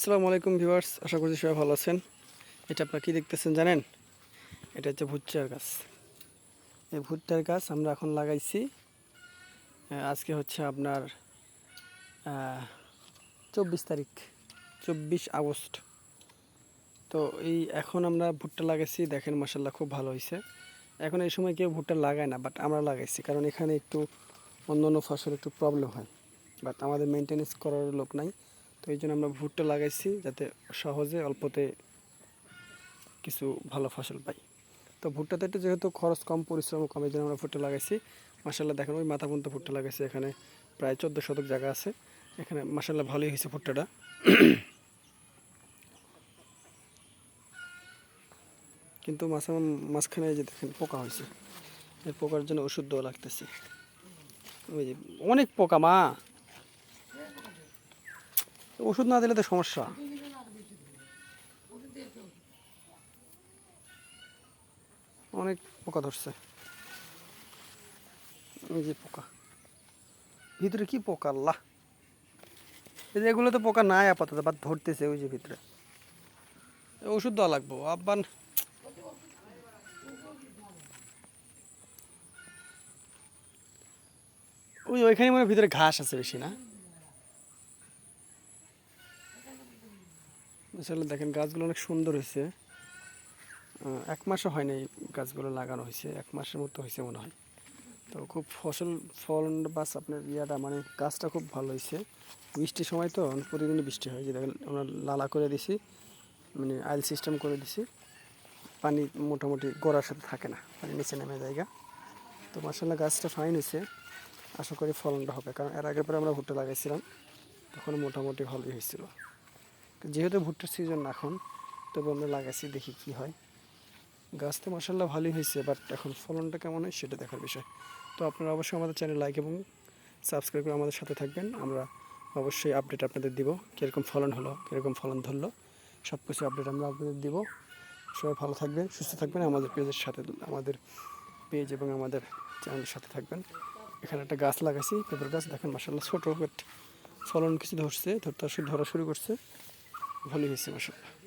আসসালামু আলাইকুম ভিউয়ার্স, আশা করছি সবাই ভালো আছেন। এটা আপনারা কী দেখতেছেন জানেন? এটা হচ্ছে ভুট্টার গাছ। এই ভুট্টার গাছ আমরা এখন লাগাইছি। আজকে হচ্ছে আপনার চব্বিশ তারিখ, চব্বিশ আগস্ট। তো এই এখন আমরা ভুট্টা লাগাইছি, দেখেন মাসাল্লাহ খুব ভালো হয়েছে এখন এই সময় কেউ ভুট্টা লাগায় না বাট আমরা লাগাইছি, কারণ এখানে একটু অন্য অন্য ফসল একটু প্রবলেম হয়। বাট আমাদের মেনটেনেন্স করার লোক নাই। তো এই জন্য আমরা ভুট্টা লাগাইছি যাতে সহজে অল্পতে কিছু ভালো ফসল পাই। তো ভুট্টাতে একটু যেহেতু খরচ কম, পরিশ্রম কম, এই জন্য আমরা ভুট্টা লাগাইছি। মাসাল্লাহ দেখেন, ওই মাথা পর্যন্ত ভুট্টা লাগাইছি, এখানে প্রায় চোদ্দ শতক জায়গা আছে। এখানে মাসাল্লাহ ভালোই হয়েছে ভুট্টাটা। কিন্তু মাঝে মাঝখানে যে দেখেন, পোকা হয়েছে। এই পোকার জন্য ওষুধ দেওয়া লাগতেছে। ওই যে অনেক পোকা, মা! ওষুধ না দিলে তো সমস্যা। অনেক পোকা ধরছে। এই যে পোকা। ভিতরে কি পোকা, আল্লাহ। এই যে এগুলো তো পোকা নাই আপাতত বাদ ধরতেছে ওই যে ভিতরে। ওষুধ দেওয়া লাগবো। আব্বান। ওই ওইখানে মানে ভিতরে ঘাস আছে বেশি, না? আসলে দেখেন, গাছগুলো অনেক সুন্দর হয়েছে। এক মাসও হয়নি এই গাছগুলো লাগানো হয়েছে, এক মাসের মতো হয়েছে মনে হয়। তো খুব ফসল, ফলন বাস আপনার ইয়াটা মানে গাছটা খুব ভালো হয়েছে। বৃষ্টির সময় তো প্রতিদিনই বৃষ্টি হয় যে দেখেন, আমরা লালা করে দিছি মানে আইল সিস্টেম করে দিছি। পানি মোটামুটি গোড়ার সাথে থাকে না, পানি নিচে নেমে জায়গা তো মাসাল্লাহ গাছটা ফাইন হয়েছে, আশা করি ফলনটা হবে, কারণ এর আগের পরে আমরা ভুট্টা লাগাইছিলাম, তখন মোটামুটি ভালোই হয়েছিল। যেহেতু ভুট্টার সিজন এখন, তবু আমরা লাগাইছি, দেখি কি হয়। গাছ তো মাসাল্লাহ ভালোই হয়েছে বাট এখন ফলনটা কেমন হয় সেটা দেখার বিষয়। তো আপনারা অবশ্যই আমাদের চ্যানেল লাইক এবং সাবস্ক্রাইব করে আমাদের সাথে থাকবেন। আমরা অবশ্যই আপডেট আপনাদের দিব, কীরকম ফলন হলো, কীরকম ফলন ধরলো সব কিছু আপডেট আমরা আপনাদের দিব। সবাই ভালো থাকবেন, সুস্থ থাকবেন, আমাদের পেজের সাথে, আমাদের পেজ এবং আমাদের চ্যানেলের সাথে থাকবেন। এখানে একটা গাছ লাগাইছি, পেঁপের গাছ, দেখেন মাসাল্লাহ ছোটো বাট ফলন কিছু ধরছে, ধরতে ধরা শুরু করছে। ভালোই হয়েছে মাসাল্লাহ